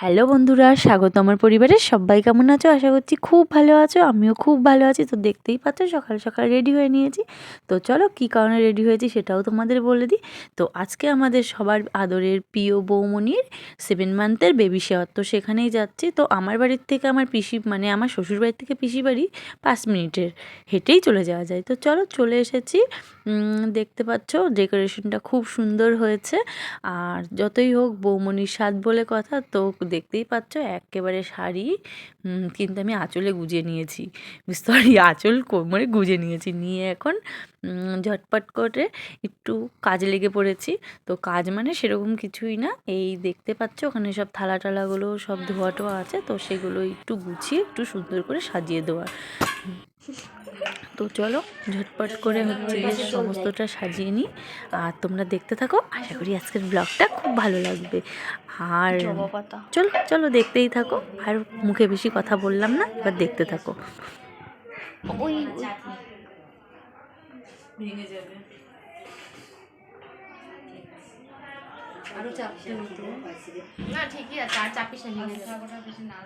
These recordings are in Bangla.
হ্যালো বন্ধুরা, স্বাগত আমার পরিবারের সবাই কেমন আছো? আশা করছি খুব ভালো আছো। আমিও খুব ভালো আছি। তো দেখতেই পাচ্ছ, সকাল সকাল রেডি হয়ে নিয়েছি। তো চলো, কী কারণে রেডি হয়েছি সেটাও তোমাদের বলে দিই। তো আজকে আমাদের সবার আদরের প্রিয় বৌমনির সেভেন মান্থের বেবি শেয়ার তো সেখানেই যাচ্ছি। তো আমার বাড়ির থেকে আমার পিসি মানে আমার শ্বশুর বাড়ির থেকে পিসি বাড়ি পাঁচ মিনিটের হেঁটেই চলে যাওয়া যায়। তো চলো, চলে এসেছি। দেখতে পাচ্ছ ডেকোরেশনটা খুব সুন্দর হয়েছে। আর যতই হোক বৌমনির স্বাদ বলে কথা, তো দেখতেই পাচ্ছ, একেবারে শাড়ি কিন্তু আমি আঁচলে গুজে নিয়েছি। সরি আঁচল কোমরে গুজে নিয়েছি। নিয়ে এখন ঝটপট করে একটু কাজ লেগে পড়েছি। তো কাজ মানে সেরকম কিছুই না। এই দেখতে পাচ্ছ, ওখানে সব থালা টালাগুলো সব ধোয়া টোয়া আছে। তো সেগুলো একটু গুছিয়ে, একটু সুন্দর করে সাজিয়ে দেওয়া। তো চলো ঝটপট করে হচ্ছে সমস্তটা সাজিয়ে নিই। আর তোমরা দেখতে থাকো আশা করি আজকের ব্লগটা খুব ভালো লাগবে। আর চলো চলো দেখতেই থাকো। আর মুখে বেশি কথা বললাম না এবার দেখতে থাকো। ওই ভেঙে যাবে। আরও চাপতে না ঠিকই আছে আর চাপিস না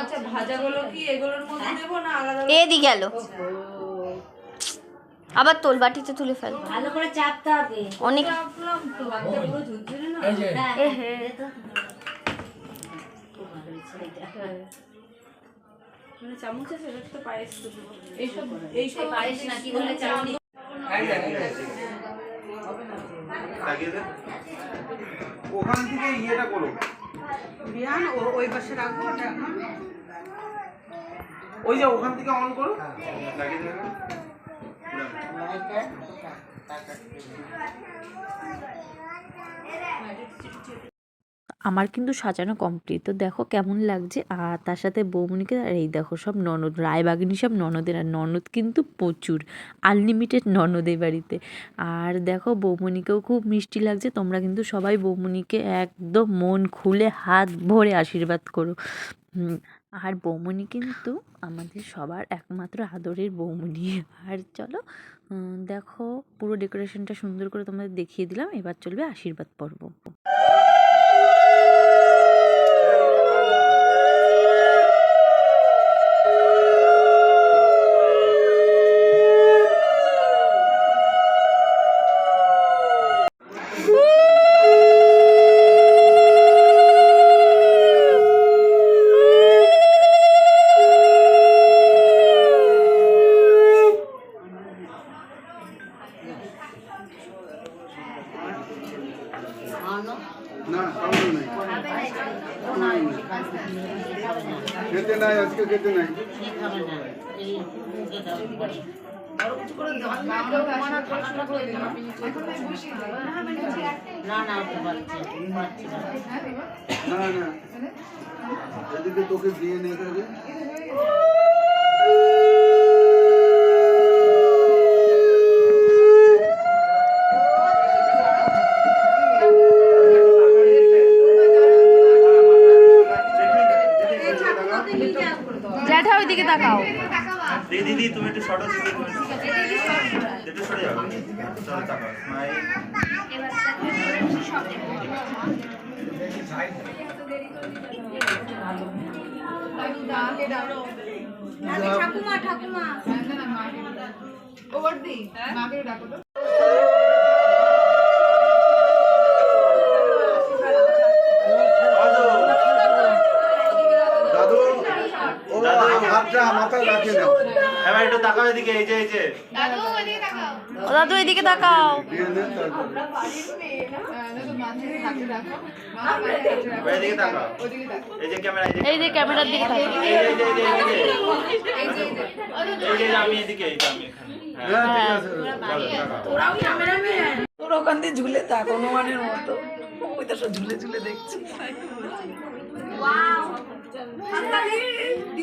আচ্ছা ভাজাগুলো কি এগুলোর মধ্যে দেবো না আলাদা এদি গেল আবার তোল বাটিতে তুলে ফেল। ভালো করে চাপতে হবে। অনেক চাপলাম তো বাচ্চাগুলো ঝুরঝুরে না? এ হে। মানে চাউনি ওখান থেকে ইয়েটা করো। বিয়ান ওই পাশে রাখব ওটা এখন। ওই যে ওখান থেকে অন করো। লাগিয়ে দেবে আমার কিন্তু সাজানো কমপ্লিট তো দেখো কেমন লাগছে। আর তার সাথে বৌমনিকে, আর এই দেখো সব ননদ, রায়বাগিনী সব ননদের, আর ননদ কিন্তু প্রচুর। আনলিমিটেড ননদ এই বাড়িতে। আর দেখো বৌমনিকেও খুব মিষ্টি লাগছে। তোমরা কিন্তু সবাই বৌমনিকে একদম মন খুলে হাত ভরে আশীর্বাদ করো। আর বৌমনি কিন্তু আমাদের সবার একমাত্র আদরের বৌমনি। আর চলো দেখো পুরো ডেকোরেশনটা সুন্দর করে তোমাদের দেখিয়ে দিলাম। এবার চলবে আশীর্বাদ পর্ব না কাউকে নাই খেতে নাই আজকে খেতে নাই না না এদিকে তোকে দিয়ে নেই থাকে জ্যাঠা ওইদিকে তাকাও দিদি দিদি তুমি একটু শর্ট আছো তুমি একটু সরে যাও চলো তাকাও স্মাইল ঠাকুমা ঠাকুমা দাদু হাতটা মাথায় রাখে না একটু তাকাও এদিকে এই যে এই যে। দাদু এদিকে তাকাও। এই যে ক্যামেরার দিকে তাকাও। এই যে এই যে এই যে এই যে। আমি এদিকে এই যে আমি এখানে। হ্যাঁ। ঠিক আছে। ভালো তাকাও তোর ওখান দিয়ে ঝুলে থাক হনুমানের মতো। ওই তো সব ঝুলে ঝুলে দেখছি।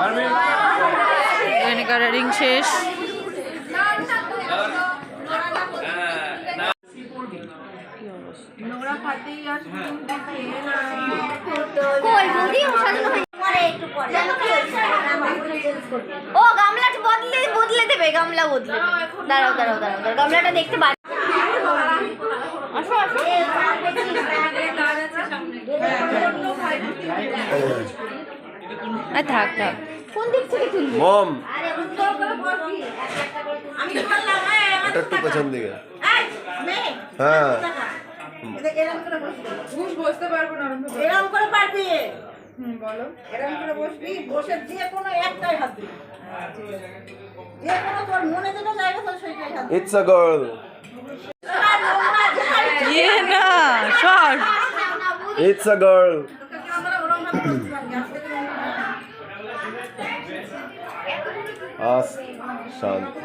আমি কালারিং শেষ। ও হয়। ও গামলাটা বদলে বদলে দেবে গামলা বদলে দাঁড়াও দাঁড়াও দাঁড়াও গামলাটা দেখতে পাচ্ছি আসো আসো। আর থাক থাক কোন দিক থেকে তুলবি মম আরে উত্তর করে বসবি একটা একটা করে আমি বললাম এটা একটু পেছন দিকে এই মেয়ে হ্যাঁ এরকম করে পারবি এরকম করে বসবি বসে যে কোনো একটাই হাত দিবি যে কোনো তোর মনে যেটা জায়গা তোর সেইটাই হাত ইটস আ গার্ল ইয়ে না শর্ট ইটস আ গার্ল আস শান্তি।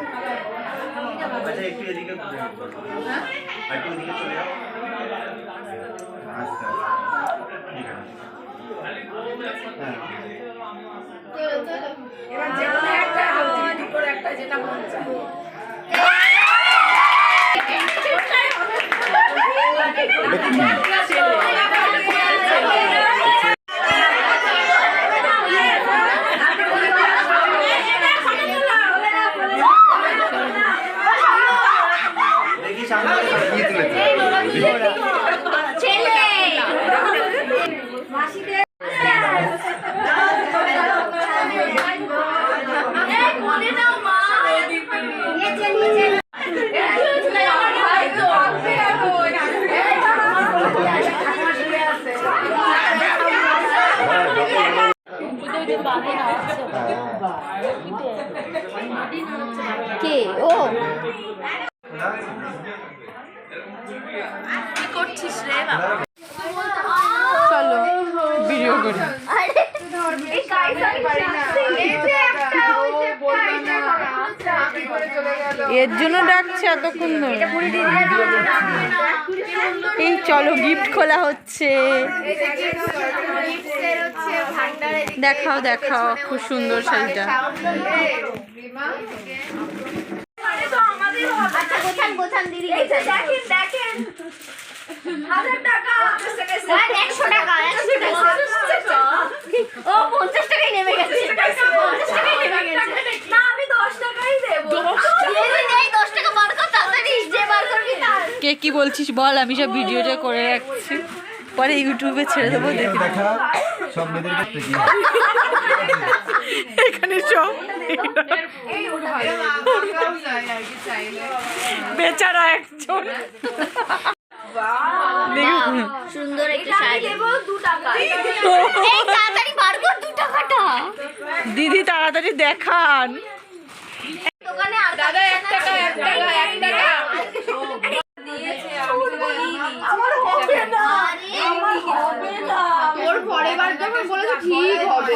আচ্ছা একটু এদিকে ঘুরে হ্যাঁ? একটু এদিকে চলে যাও। আস্তে আস্তে ঠিক আছে। হ্যাঁ। দেখি নিচে নিচে কে? ও। চলো ভিডিও করি আরে এই কাইসারি পারি না এই যে একটা ওই যে এর জন্য ডাকছে এতক্ষণ ধরে। এই চলো গিফট খোলা হচ্ছে। দেখাও দেখাও খুব সুন্দর শাড়িটা। আচ্ছা দেখেন দেখেন হাজার টাকা একশো টাকা একশো টাকা ও পঞ্চাশ টাকাই নেমে গেছে পঞ্চাশ টাকাই নেমে গেছে না আমি দশ টাকাই দেবো এই দশ টাকা বার কর তাড়াতাড়ি যে বার করবি তার কে বলছিস বল আমি সব ভিডিওটা করে রাখছি। পরে ইউটিউবে ছেড়ে দেবো দেখি দেখা সব মেয়েদের ক্ষেত্রে কি? এখানে সব বেচারা একজন। সুন্দর একটা শাড়ি। দেবো দু টাকা। এই তাড়াতাড়ি বার কর দু টাকাটা। দিদি তাড়াতাড়ি দেখান দোকানে দাদা এক টাকা এক টাকা এক টাকা আমার হবে না আমার হবে না ওর পরে বার করবে বলেছে ঠিক হবে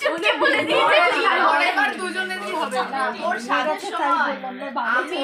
চুপকে বলে দিয়েছে ঠিক হবে পরের বার দুজনেরই হবে ওর সাথে সময়। আমি